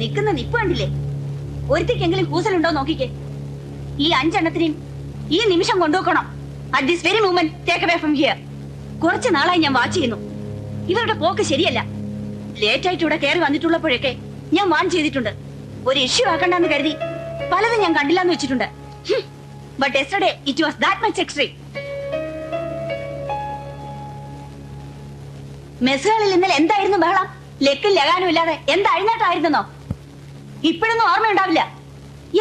നിൽക്കുന്ന നിപ്പ് കണ്ടില്ലേ? ഒരുത്തിക്കെങ്കിലും കൂസലുണ്ടോ നോക്കിക്കേ. ഈ അഞ്ചെണ്ണത്തിനെയും ഈ നിമിഷം കൊണ്ടുവെക്കണം at this very moment take കുറച്ച് നാളായി ഞാൻ വാച്ച് ചെയ്യുന്നു. ഇവരുടെ പോക്ക് ശരിയല്ല. ലേറ്റ് ആയിട്ട് ഇവിടെ കയറി വന്നിട്ടുള്ളപ്പോഴൊക്കെ ഞാൻ വാൺ ചെയ്തിട്ടുണ്ട്. ഒരു ഇഷ്യൂ ആക്കണ്ടെന്ന് കരുതി പലതും ഞാൻ കണ്ടില്ലാന്ന് വെച്ചിട്ടുണ്ട്. But yesterday it was that much extreme മെസ്സുകളിൽ ഇന്നലെ എന്തായിരുന്നു ബഹളം? ലക്കും ലഗാനും ഇല്ലാതെ എന്താ അഴിഞ്ഞാട്ടായിരുന്നോ ഇപ്പോഴൊന്നും ഓർമ്മയുണ്ടാവില്ല.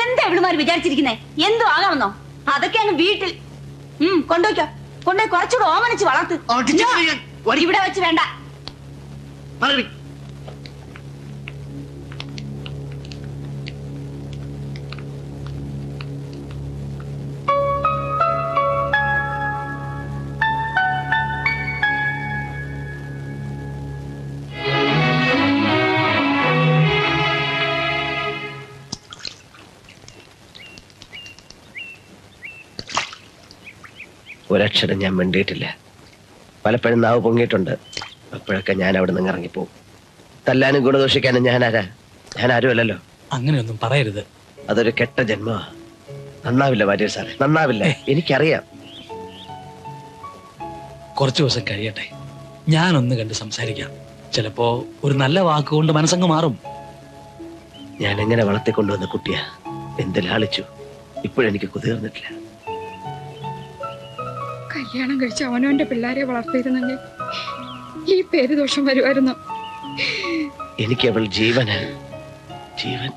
എന്താ എവിടുമാർ വിചാരിച്ചിരിക്കുന്നേ? എന്തോ ആകാമെന്നോ? അതൊക്കെ അങ്ങ് വീട്ടിൽ ഉം കൊണ്ടുപോയിക്കോ. കൊണ്ടുപോയി കുറച്ചുകൂടെ ഓമനിച്ച് വളർത്ത്. ഇവിടെ വെച്ച് വേണ്ട. ഒരക്ഷരം ഞാൻ മിണ്ടിയിട്ടില്ല. പലപ്പോഴും നാവ് പൊങ്ങിയിട്ടുണ്ട്. അപ്പോഴൊക്കെ ഞാൻ അവിടെ നിന്ന് ഇറങ്ങിപ്പോവും. തല്ലാനും ഗുണദോഷിക്കാനും ഞാൻ ആരാ? ഞാൻ ആരുമല്ലല്ലോ അങ്ങനെയൊന്നും പറയരുത്. അതൊരു കെട്ട ജന്മ നന്നാവില്ല വാര്യർ സാറേ നന്നാവില്ല. എനിക്കറിയാം. കുറച്ചു ദിവസം കഴിയട്ടെ. ഞാനൊന്ന് കണ്ട് സംസാരിക്കാം. ചിലപ്പോ ഒരു നല്ല വാക്കുകൊണ്ട് മനസ്സങ്ങ് മാറും. ഞാൻ എങ്ങനെ വളർത്തിക്കൊണ്ടുവന്ന കുട്ടിയാ? എന്ത് ലാളിച്ചു. ഇപ്പോഴെനിക്ക് കുതിർന്നിട്ടില്ല. കല്യാണം കഴിച്ച് അവനവന്റെ പിള്ളേരെ വളർത്തിയിരുന്നെങ്കിൽ ഈ പേര് ദോഷം വരുമായിരുന്നു. എനിക്ക് അവൾ ജീവന് ജീവൻ.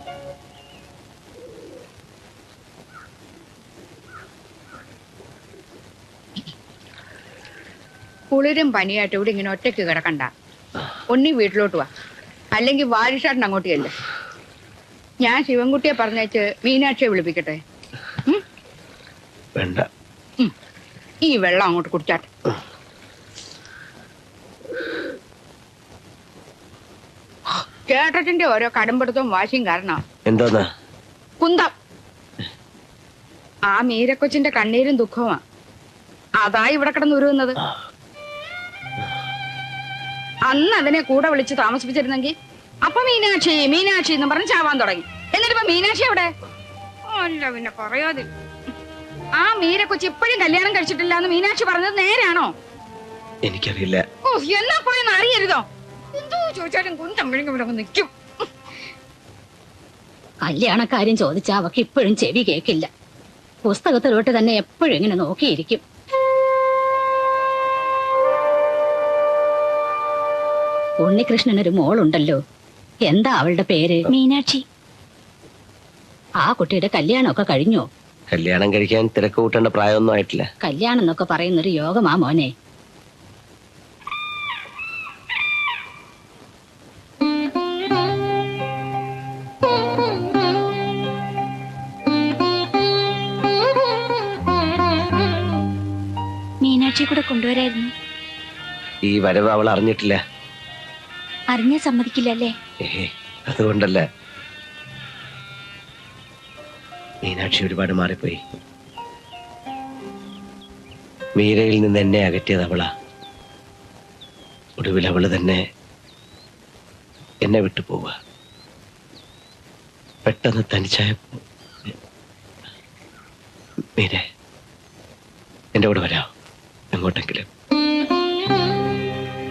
കുളിരും പനിയായിട്ട് ഇവിടെ ഇങ്ങനെ ഒറ്റയ്ക്ക് കിടക്കണ്ട. ഒന്നി വീട്ടിലോട്ട് വാ. അല്ലെങ്കിൽ വാരിഷാട്ടിന് അങ്ങോട്ട് ചെല്ല്. ഞാൻ ശിവൻകുട്ടിയെ പറഞ്ഞേച്ച് മീനാക്ഷിയെ വിളിപ്പിക്കട്ടെ? വേണ്ട. ഈ വെള്ളം അങ്ങോട്ട് കുടിച്ചാട്ടെ. ചേട്ടത്തിന്റെ ഓരോ കടുംപിടുത്തവും വാശിയും കാരണം എന്തോന്നാ? കുന്തം. ആ മീരക്കൊച്ചിന്റെ കണ്ണീരും ദുഃഖവുമാ. അതാ ഇവിടെ കിടന്ന് ഉരുവുന്നത് അന്ന് അതിനെ കൂടെ വിളിച്ച് താമസിപ്പിച്ചിരുന്നെങ്കിൽ അപ്പൊ മീനാക്ഷി മീനാക്ഷി എന്ന് പറഞ്ഞ് ചാവാൻ തുടങ്ങി. എന്നിട്ട് ഇപ്പൊ മീനാക്ഷി എവിടെ? അല്ല പിന്നെ പറയാതെ ആ മീരക്കൊച്ചി ഇപ്പോഴും കല്യാണം കഴിച്ചിട്ടില്ല എന്ന് മീനാക്ഷി പറഞ്ഞത് നേരാണോ എനിക്കറിയില്ല. ഓ എന്നാ പോയി അറിയരുതോ? എന്തോ ചോദിച്ചാലും കുന്തം വിഴുങ്ങി ഇവിടെ നിൽക്കും. കല്യാണക്കാര്യം ചോദിച്ചാ അവക്ക് ഇപ്പോഴും ചെവി കേക്കില്ല. പുസ്തകത്തിലോട്ട് തന്നെ എപ്പോഴും ഇങ്ങനെ നോക്കിയിരിക്കും. ഉണ്ണികൃഷ്ണനൊരു മോളുണ്ടല്ലോ. എന്താ അവളുടെ പേര്? മീനാക്ഷി. ആ കുട്ടിയുടെ കല്യാണമൊക്കെ കഴിഞ്ഞോ? കല്യാണം കഴിക്കാൻ തിരക്ക് കൂട്ടേണ്ട പ്രായമൊന്നും ആയിട്ടില്ല. കല്യാണം എന്നൊക്കെ പറയുന്നൊരു യോഗമാ മോനെ. മീനാക്ഷി കൂടെ കൊണ്ടുവരായിരുന്നു. ഈ വരവ് അവൾ അറിഞ്ഞിട്ടില്ല. അറിഞ്ഞാൽ സമ്മതിക്കില്ലല്ലേ? ഏഹേ അതുകൊണ്ടല്ല. മീനാക്ഷി ഒരുപാട് മാറിപ്പോയി. മീരയിൽ നിന്ന് എന്നെ അകറ്റിയത് അവളാ. ഒടുവിൽ അവൾ തന്നെ എന്നെ വിട്ടു പോവുക. പെട്ടെന്ന് തനിച്ചായ മീര എന്റെ കൂടെ വരാ. എങ്ങോട്ടെങ്കിലും.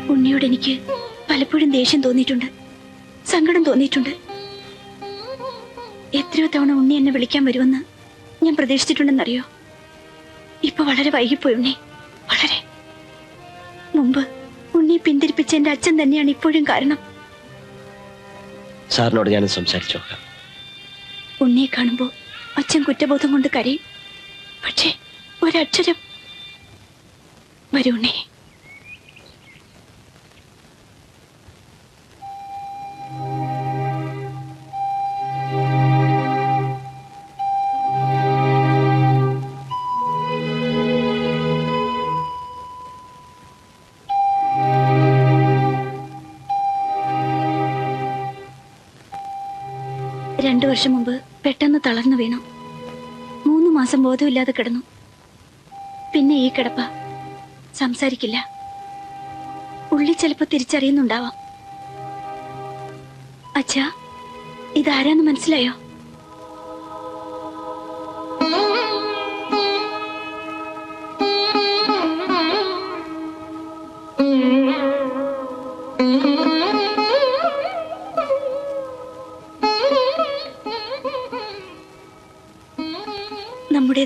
ഉണ്ണിയോട് എനിക്ക് പലപ്പോഴും ദേഷ്യം തോന്നിയിട്ടുണ്ട്. സങ്കടം തോന്നിയിട്ടുണ്ട്. എത്രയോ തവണ ഉണ്ണി എന്നെ വിളിക്കാൻ വരുമെന്ന് ഞാൻ പ്രതീക്ഷിച്ചിട്ടുണ്ടെന്നറിയോ? ഇപ്പൊ വളരെ വൈകിപ്പോയി ഉണ്ണി. വളരെ. മുമ്പ് ഉണ്ണി പിന്തിരിപ്പിച്ച എന്റെ അച്ഛൻ തന്നെയാണ് ഇപ്പോഴും കാരണം. സാറിനോട് ഞാൻ സംസാരിച്ചു നോക്കാം. ഉണ്ണിയെ കാണുമ്പോ അച്ഛൻ കുറ്റബോധം കൊണ്ട് കരയും. പക്ഷേ ഒരക്ഷരം വരൂ ഉണ്ണി. തളർന്നു വീണു. മൂന്ന് മാസം ബോധമില്ലാതെ കിടന്നു. പിന്നെ ഈ കിടപ്പ സംസാരിക്കില്ല. ഉള്ളി ചിലപ്പോ തിരിച്ചറിയുന്നുണ്ടാവാം. അച്ഛാ ഇതാരാന്ന് മനസ്സിലായോ?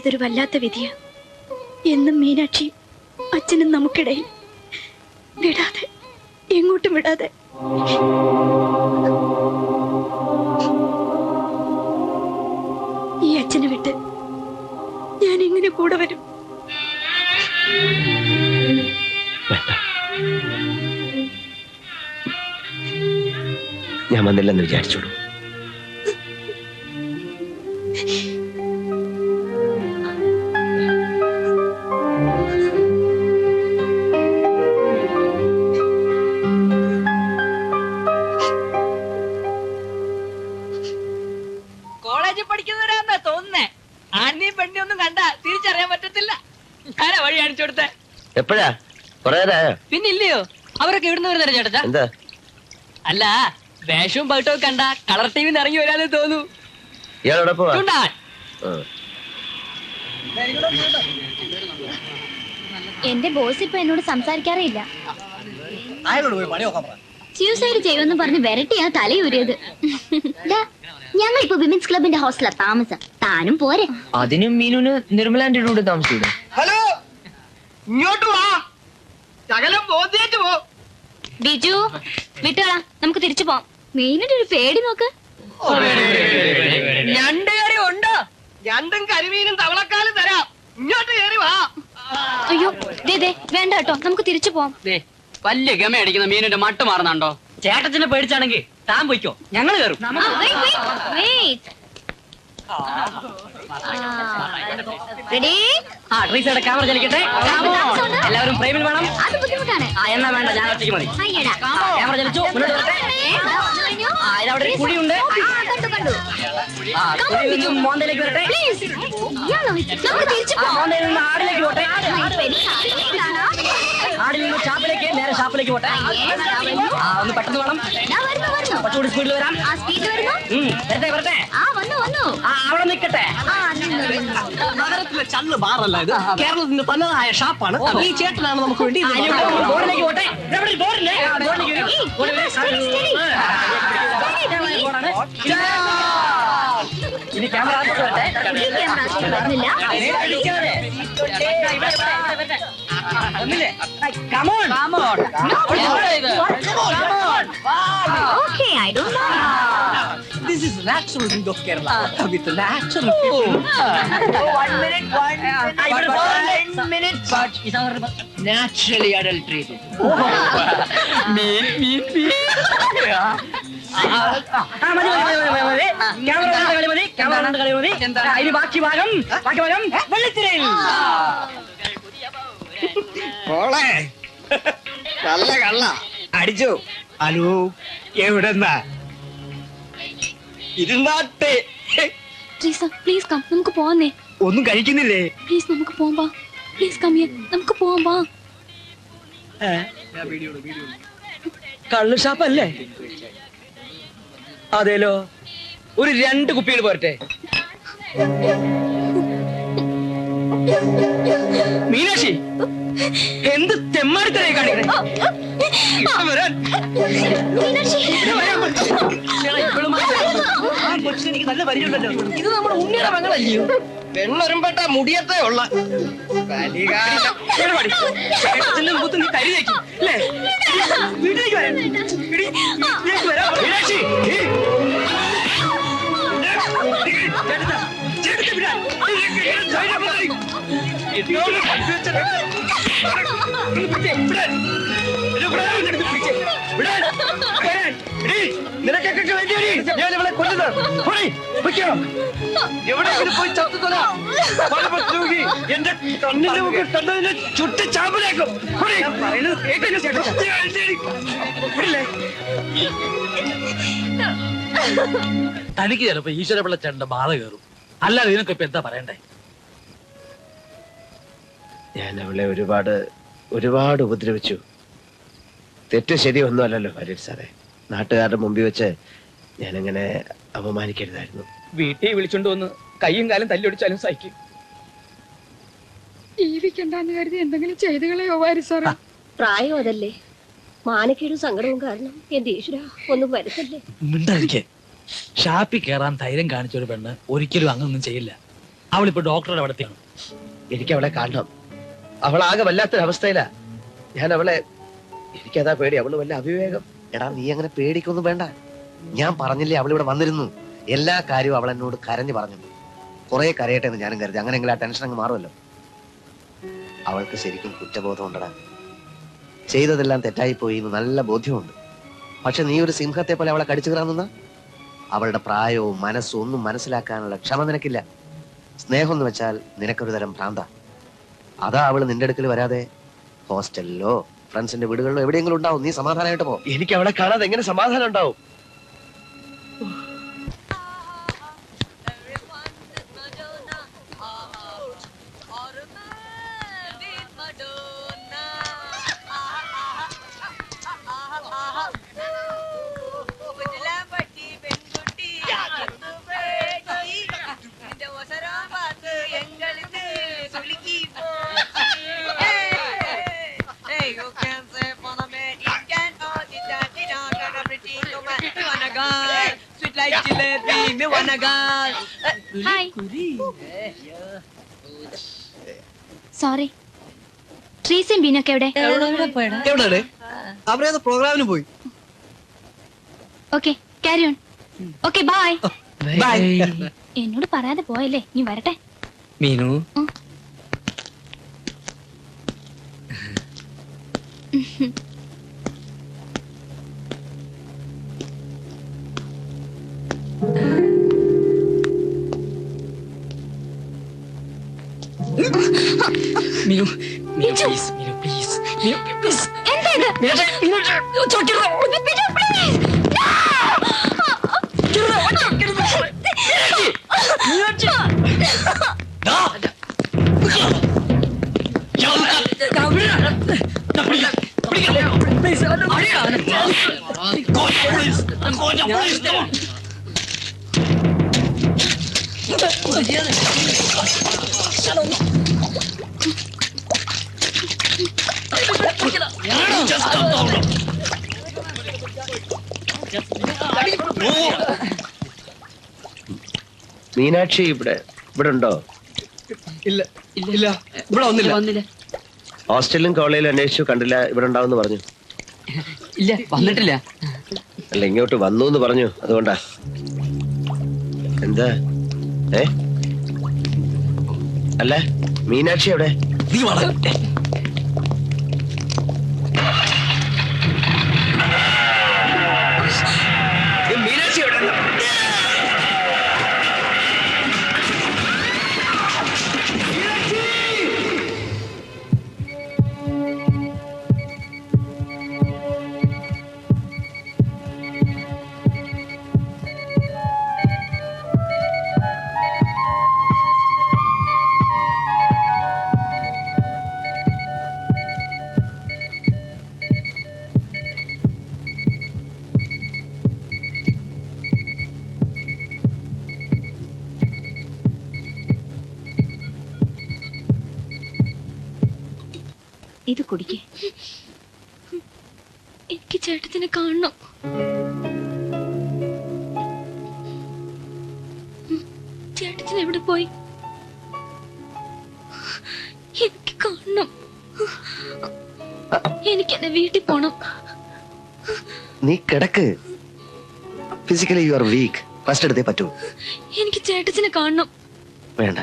നമ്മുടേതൊരു വല്ലാത്ത വിധിയാ. എന്നും മീനാക്ഷി അച്ഛനും നമുക്കിടയിൽ. വിടാതെ എങ്ങോട്ടും വിടാതെ. ഈ അച്ഛനെ വിട്ട് ഞാൻ എങ്ങനെ കൂടെ വരും? ഞാൻ വന്നില്ലെന്ന് വിചാരിച്ചോളൂ. പിന്നെ ഇല്ലയോ അവരൊക്കെ ഇവിടുന്ന് വരുന്ന ചേട്ടാ? എന്താ? അല്ല വേഷവും പാട്ടവും കണ്ട കളർ ടി വിന്ന് ഇറങ്ങി വരാതെ തോന്നു. ഇയാളോടെ പോവാ? ചൂണ്ടാൻ. എന്റെ ബോസ് ഇപ്പൊ എന്നോട് സംസാരിക്കാറേ ഇല്ല സ്യൂസൈഡ് ചെയ്യുമെന്ന് പറഞ്ഞ് വരട്ടിയാ തലയൂരിയത്. ഞങ്ങൾ ഇപ്പൊ വിമൻസ് ക്ലബിന്റെ ഹോസ്റ്റലാ താമസം. താനും പോരെ. അതിനും മീനുന് നിർമ്മലാന്റെ കൂടെ താമസിച്ചൂടെ? ഹലോ ഇങ്ങോട്ട് വാ. ശകലം ബോധ്യേറ്റ് പോ. ബിജു വിട്ടുകളാ നമുക്ക് തിരിച്ചു പോവാം. മീനിന്റെ ഒരു പേടി നോക്ക്. ഞണ്ട് കറി ഉണ്ടോ. ഞണ്ടും കരിമീനും തവളക്കാലും തരാം. ഇങ്ങോട്ട് കയറി വാ. അയ്യോ ദേ ദേ വേണ്ട കേട്ടോ നമുക്ക് തിരിച്ചു പോവാം. വലിയ ഗമ അടിക്കുന്ന മീനിന്റെ മട്ട് മാറുന്നുണ്ടോ? ചേട്ടത്തിനെ പേടിച്ചാണെങ്കിൽ താൻ പൊയ്ക്കോ ഞങ്ങൾ കയറും റെഡി ആ ട്രീസയുടെ ക്യാമറ ചലിക്കട്ടെ. എല്ലാവരും ഫ്രെയിമിൽ വേണം. അത് ബുദ്ധിമുട്ടാണ്. ആ എന്നാ വേണ്ട ഞാൻ ഒറ്റയ്ക്ക് മതി. അയ്യടാ ക്യാമറ ചലിച്ചു. മുന്നോട്ട് വരട്ടെ. ആ ഇതവിടെ ഒരു കുഴിയുണ്ട് ആ, കുഴിയിൽ നിന്നും മോന്തയിലേക്ക് വരട്ടെ. ആ മോന്തയിൽ നിന്ന് ആടിലേക്ക് പോട്ടെ. എനിക്ക് നിന്ന് ഷാപ്പിലേക്ക് നേരെ ഷാപ്പിലേക്ക് പോട്ടെ. ആ ഒന്ന് പെട്ടെന്ന് വേണം വരുന്നു വരുന്നു. കുറച്ചുകൂടി സ്പീഡിൽ വരാം. വരട്ടെ വരട്ടെ. ആ വന്നു വന്നു. ആ അവിടെ നിൽക്കട്ടെ. നഗരത്തിലെ ചള്ള് ബാറല്ല ഇത്. കേരളത്തിന്റെ തനതായ ഷാപ്പാണ്. ഈ ചേട്ടനാണ് നമുക്ക് വേണ്ടി. ബോർഡിലേക്ക് പോട്ടെ. ബോർഡില്ലേ. ഇനി camera This is natural of Kerala. With natural. People. ബാക്കി ഭാഗം ബാക്കി ഭാഗം വെള്ളിത്തിരയിൽ. മോളെ. നല്ല കള്ള. അടിച്ചു. ഹലോ എവിടെന്നാ? ഇരുന്നാട്ടെ. Treesa please come. നമുക്ക് പോവാന്നേ. ഒന്നും കഴിക്കുന്നില്ലേ? പ്ലീസ് നമുക്ക് പോവാം വാ. Please come here. നമുക്ക് പോവാം വാ. കള്ളു ഷാപ്പല്ലേ? അതേലോ. ഒരു രണ്ട് കുപ്പികൾ പോരട്ടെ. മീനാക്ഷി എന്ത് തെമ്മാടിത്തരായി കാണിക്കണേ? ഇവിടെ വരാൻ. ഇവിടെ വരാൻ പറ്റും. ആ കൊച്ചിന് എനിക്ക് നല്ല പരിചയമുണ്ടല്ലോ ഇത് നമ്മുടെ ഉണ്ണിയുടെ മകളല്ലയോ പെണ്ണൊരുമ്പെട്ട മുടിയത്തേ ഉള്ള. ഇവിടെ വാടി. ചേട്ടത്തിന്റെ മുഖത്ത് നീ തരി തേക്കും. അല്ലേ? വീട്ടിലേക്ക് വരാൻ. എടി, വീട്ടിലേക്ക് വരാൻ മീനാക്ഷി ഏ. ചേട്ടത്താ, ചേട്ടത്തെ വിടാൻ. ധൈര്യം മതി. നിനക്കൊക്കെ ഞാൻ പോയി എന്റെ ചുട്ടി? തനിക്ക് ചിലപ്പോ ഈശ്വരപിള്ള ചേട്ടന്റെ ബാധ കയറും അല്ലാതെ ഇതിനൊക്കെ ഇപ്പൊ എന്താ പറയണ്ടേ ഞാൻ അവളെ ഒരുപാട് ഒരുപാട് ഉപദ്രവിച്ചു. തെറ്റ് ശരിയൊന്നും അല്ലല്ലോ ഹരി സാറേ. നാട്ടുകാരുടെ മുമ്പിൽ വെച്ച് ഞാനങ്ങനെ അപമാനിക്കരുതായിരുന്നു. വീട്ടിൽ വിളിച്ചോണ്ട് വന്ന് കൈയും കാലും തല്ലിയൊടിച്ചാലും സഹിക്കും. ജീവിക്കണ്ടെന്ന് കരുതി എന്തെങ്കിലും ചെയ്തു കളയോ വാരി സാറേ പ്രായം അതല്ലേ. മാനക്കേടും സങ്കടവും കാരണം എന്റെ ഈശ്വര ഒന്നും വരുത്തല്ലേ. മിണ്ടായിരിക്കെ ഷാപ്പിൽ കയറാൻ ധൈര്യം കാണിച്ച ഒരു പെണ്ണ് ഒരിക്കലും അങ്ങനൊന്നും ചെയ്യില്ല. അവളിപ്പോ ഡോക്ടറുടെ അവിടത്തെയാണ് എനിക്ക് അവളെ കാണണം. അവളാകെ വല്ലാത്തൊരവസ്ഥയിലാ. ഞാൻ അവളെ എനിക്കതാ പേടി അവൾ വല്ല അവിവേകം. എടാ നീ അങ്ങനെ പേടിക്കൊന്നും വേണ്ട. ഞാൻ പറഞ്ഞില്ലേ അവൾ ഇവിടെ വന്നിരുന്നു. എല്ലാ കാര്യവും അവൾ എന്നോട് കരഞ്ഞു പറഞ്ഞു. കുറെ കരയട്ടെ എന്ന് ഞാനും കരുതി. അങ്ങനെ ആ ടെൻഷൻ അങ്ങ് മാറുമല്ലോ. അവൾക്ക് ശരിക്കും കുറ്റബോധം ഉണ്ടടാ. ചെയ്തതെല്ലാം തെറ്റായി പോയി എന്ന് നല്ല ബോധ്യമുണ്ട്. പക്ഷെ നീ ഒരു സിംഹത്തെ പോലെ അവളെ കടിച്ചു കയറാൻ അവളുടെ പ്രായവും മനസ്സും ഒന്നും മനസ്സിലാക്കാനുള്ള ക്ഷമ നിനക്കില്ല. സ്നേഹം എന്ന് വെച്ചാൽ നിനക്കൊരു തരം ഭ്രാന്ത. അതാ അവൾ നിന്റെ അടുക്കൽ വരാതെ. ഹോസ്റ്റലിലോ ഫ്രണ്ട്സിന്റെ വീടുകളിലോ എവിടെയെങ്കിലും ഉണ്ടാവും. നീ സമാധാനമായിട്ട് പോ. എനിക്ക് അവളെ കാണാതെ എങ്ങനെ സമാധാനം ഉണ്ടാവും? ഹായ് സോറി ട്രീസും ബീനൊക്കെ എവിടെ? എവിടെ അവരേത് പ്രോഗ്രാമിന് പോയി. Okay carry on okay bye bye എന്നോട് പറയാതെ പോയല്ലേ? നീ വരട്ടെ. മീനു. ഉം. Meenu Meenu please Meenu please Meenu please എന്താ ഇത് മീനാക്ഷി ഇവിടെ ഇവിടെ ഉണ്ടോ? ഇല്ല ഇല്ല ഇവിടെ വന്നില്ല. വന്നില്ല. ഹോസ്റ്റലിലും കോളേജിലും അന്വേഷിച്ചു കണ്ടില്ല ഇവിടെ ഉണ്ടാവുമെന്ന് പറഞ്ഞു. ഇല്ല വന്നിട്ടില്ല. അല്ല ഇങ്ങോട്ട് വന്നു എന്ന് പറഞ്ഞു അതുകൊണ്ടാ. എന്താ? ഏ? അല്ല മീനാക്ഷി എവിടെ? നീ വള ചേട്ടത്തിനെ കാണണം. ചേട്ടത്തിന് എവിടെ പോയി? എനിക്ക് കാണണം. എനിക്ക് എന്റെ വീട്ടിൽ പോണം. നീ കിടക്ക്. Physically you are weak first എടുത്തേ പറ്റൂ. എനിക്ക് ചേട്ടത്തിനെ കാണണം. വേണ്ട.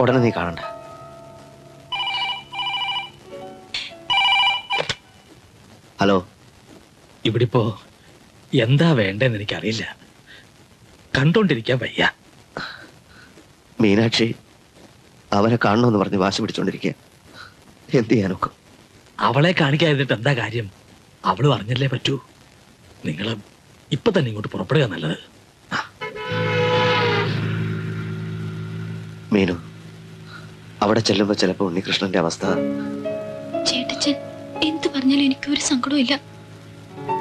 ഉടനെ നീ കാണണ്ട. ഹലോ. ഇവിടിപ്പോ എന്താ വേണ്ടെന്ന് എനിക്കറിയില്ല. കണ്ടോണ്ടിരിക്കാൻ വയ്യ. മീനാക്ഷി അവനെ കാണണമെന്ന് പറഞ്ഞ് വാശി പിടിച്ചോണ്ടിരിക്കുക എന്ത് ചെയ്യാനൊക്കെ അവളെ കാണിക്കാതിട്ട് എന്താ കാര്യം? അവൾ പറഞ്ഞല്ലേ പറ്റൂ. നിങ്ങൾ ഇപ്പൊ തന്നെ ഇങ്ങോട്ട് പുറപ്പെടുക നല്ലത്. മീനു അവിടെ ചെല്ലുമ്പോ ചിലപ്പോ ഉണ്ണികൃഷ്ണന്റെ അവസ്ഥ. ചേട്ടച്ചൻ എന്ത് പറഞ്ഞാലും എനിക്ക് ഒരു സങ്കടവും ഇല്ല.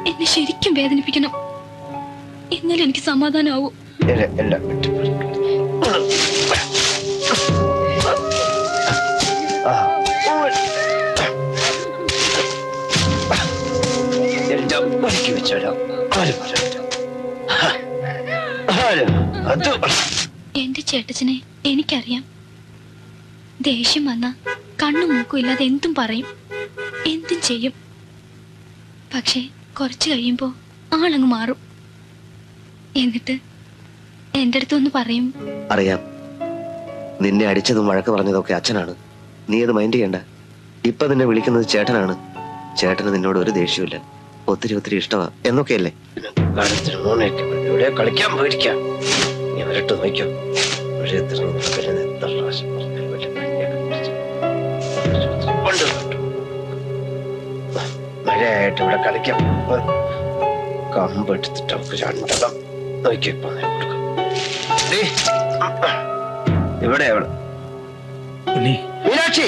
എന്നെ ശരിക്കും വേദനിപ്പിക്കണം. എന്നാലും എനിക്ക് സമാധാനാവൂ. എന്റെ ചേട്ടച്ചനെ എനിക്കറിയാം. ദേഷ്യം വന്ന കണ്ണും മൂക്കും ഇല്ലാതെ എന്തും പറയും. എന്തും ചെയ്യും? പക്ഷേ കുറച്ച് കഴിയുമ്പോ ആളങ്ങ് മാറും. എന്നിട്ട് എന്റെ അടുത്തൊന്ന് പറയും. അറിയാം. നിന്നെ അടിച്ചതും വഴക്ക് പറഞ്ഞതൊക്കെ അച്ഛനാണ്. നീ അത് മൈൻഡ് ചെയ്യണ്ട. ഇപ്പൊ നിന്നെ വിളിക്കുന്നത് ചേട്ടനാണ്. ചേട്ടന് നിന്നോട് ഒരു ദേഷ്യമില്ല ഒത്തിരി ഒത്തിരി ഇഷ്ടമാ എന്നൊക്കെയല്ലേ? കളിക്കാൻ പോയിരിക്കാം. നോക്കിയോ മഴയായിട്ട് ഇവിടെ കളിക്കാം. കമ്പെടുത്തിട്ട് അവർക്ക് രണ്ടെണ്ണം നോക്കിയപ്പോ കൊടുക്കാം. ഇവിടെ അവൾ മീനാക്ഷി!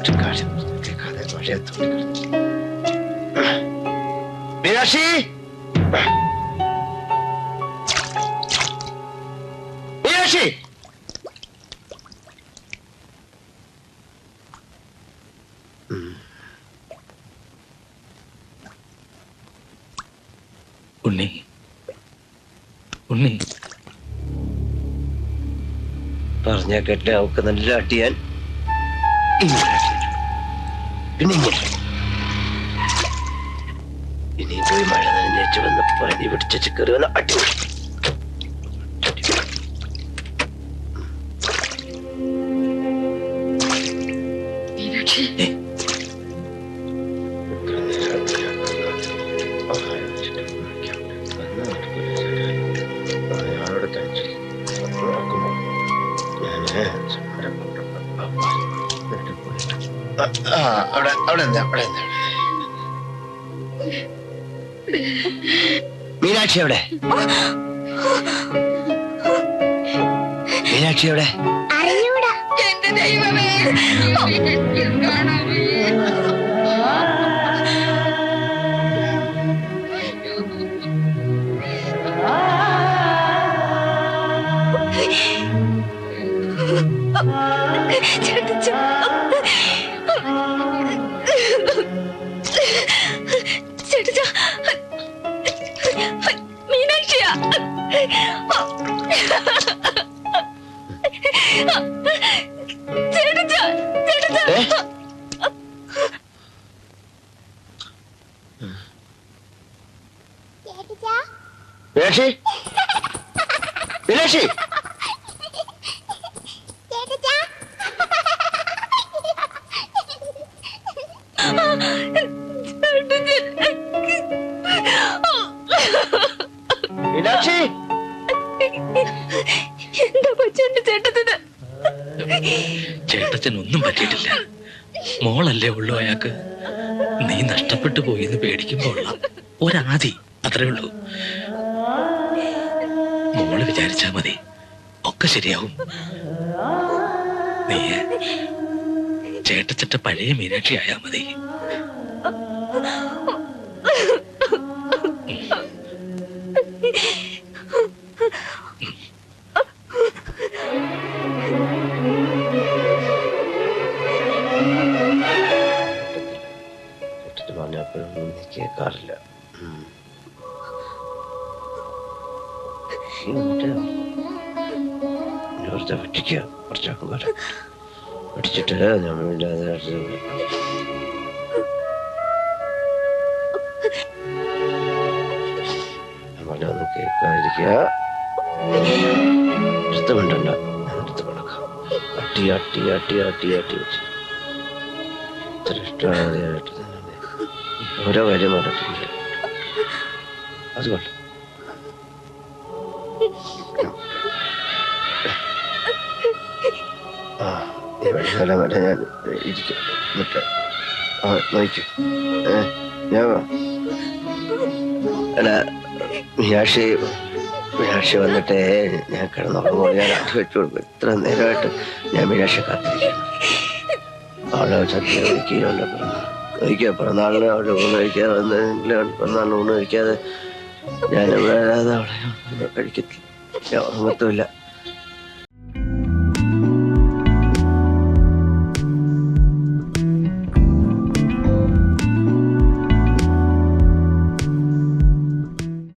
ഒരു കാര്യം കേൾക്കാതെ മഴയത്ത് മീനാക്ഷി മീനാക്ഷി! ഉണ്ണി. ഉണ്ണി. പറഞ്ഞ കേട്ടില്ല അവക്ക് നല്ല അട്ടിയാൻ. ഇനി പോയി മഴ നനഞ്ഞേച്ച് വന്ന് പനി പിടിച്ചു കയറി വന്ന അടി അവിടെ അവിടെ എന്താ അവിടെ എന്താ മീനാക്ഷി എവിടെ? മീനാക്ഷി എവിടെ? അറിഞ്ഞൂടാ. എന്റെ ദൈവമേ. ചേട്ടച്ചൻ ഒന്നും പറ്റിയിട്ടില്ല. മോളല്ലേ ഉള്ളൂ അയാൾക്ക്. നീ നഷ്ടപ്പെട്ടു പോയി എന്ന് പേടിക്കുമ്പോ ഉള്ള ഒരാദി. അത്രേ ഉള്ളൂ. മോൾ വിചാരിച്ചാ മതി. ഒക്കെ ശരിയാവും. നീ ചേട്ടച്ചട്ട പഴയ മീനാക്ഷി ആയാ മതി. കേട്ടിട്ട് പറഞ്ഞപ്പോഴൊന്നും നീ കേൾക്കാറില്ല ഉം. നീ എന്നിട്ട് വെറുതെ കേൾക്കാതിരിക്കുക. വേണ്ടണ്ട കൊടുക്കാം. അട്ടി അട്ടി അട്ടി അട്ടി അട്ടി വെച്ച്. ഇത്ര ഇഷ്ടമായിട്ട് ഓരോ കാര്യം നടക്കില്ല അതുകൊണ്ട് ആ ഈ വൈകുന്നേരം വരെ. ഞാൻ ഇരിക്കും. എന്നിട്ട് ആ നോക്കും ഏ ഞാൻ. അല്ല മീനാക്ഷി മീനാക്ഷി വന്നിട്ടേ ഞാൻ കിടന്നുറങ്ങുമ്പോൾ ഞാൻ അത് വെച്ചു കൊടുക്കും ഇത്ര നേരമായിട്ട് ഞാൻ മീനാക്ഷി കാത്തിരിക്കുന്നു. അവളെ സത്യം നോക്കിയ പിറന്നാളിന് അവിടെ ഊണ് കഴിക്കാതെ വന്നെങ്കിലും പിറന്നാളിന് ഊണ് കഴിക്കാതെ ഞാൻ ഇവിടെ കഴിക്കത്തില്ല. ഞാൻ ഉറങ്ങത്തുമില്ല